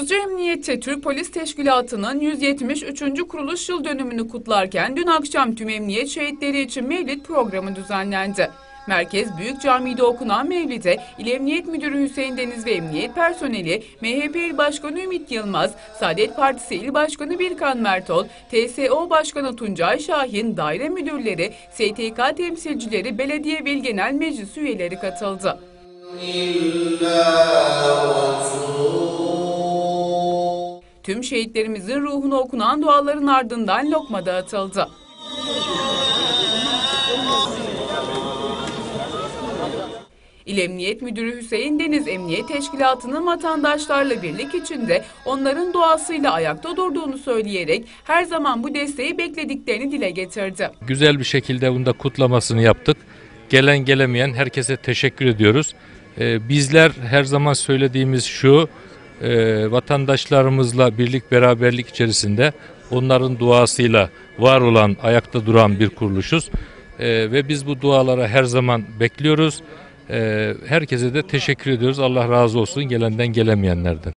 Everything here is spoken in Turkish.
Düzce Emniyeti Türk Polis Teşkilatı'nın 173. kuruluş yıl dönümünü kutlarken dün akşam tüm emniyet şehitleri için mevlid programı düzenlendi. Merkez Büyük Camii'de okunan mevlide İl Emniyet Müdürü Hüseyin Deniz ve emniyet personeli, MHP İl Başkanı Ümit Yılmaz, Saadet Partisi İl Başkanı Birkan Mertol, TSO Başkanı Tuncay Şahin, daire müdürleri, STK temsilcileri, belediye ve genel meclis üyeleri katıldı. Tüm şehitlerimizin ruhuna okunan duaların ardından lokma dağıtıldı. İl Emniyet Müdürü Hüseyin Deniz Emniyet Teşkilatı'nın vatandaşlarla birlik içinde onların duasıyla ayakta durduğunu söyleyerek her zaman bu desteği beklediklerini dile getirdi. Güzel bir şekilde bunda kutlamasını yaptık. Gelen gelemeyen herkese teşekkür ediyoruz. Ee, bizler her zaman söylediğimiz şu, e, vatandaşlarımızla birlik beraberlik içerisinde onların duasıyla var olan, ayakta duran bir kuruluşuz. Ee, ve biz bu dualara her zaman bekliyoruz. Ee, herkese de teşekkür ediyoruz. Allah razı olsun gelenden gelemeyenlerden.